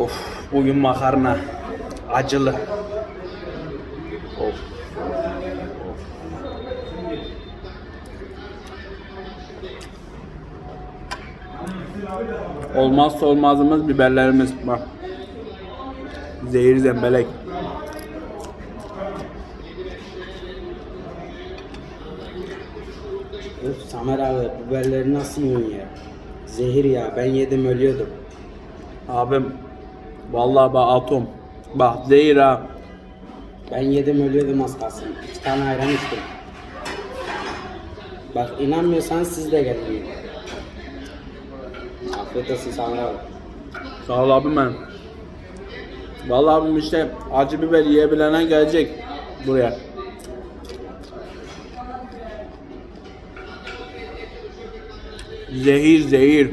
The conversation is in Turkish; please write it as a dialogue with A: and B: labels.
A: Of bugün makarna acılı. Of. Olmazsa olmazımız biberlerimiz bak. Zehir zembelek.
B: Öf Samer abi biberleri nasıl yiyorsun ya? Zehir ya ben yedim ölüyordum.
A: Abim vallahi bak atom. Bak zehir ha.
B: Ben yedim ölüyordum az kalsın. İki tane ayran içtim. Bak inanmıyorsanız siz de gelin. Afiyet olsun Samer abi.
A: Sağ ol abim benim. Vallahi abim işte acı biber yiyebilene gelecek buraya. Zehir zehir.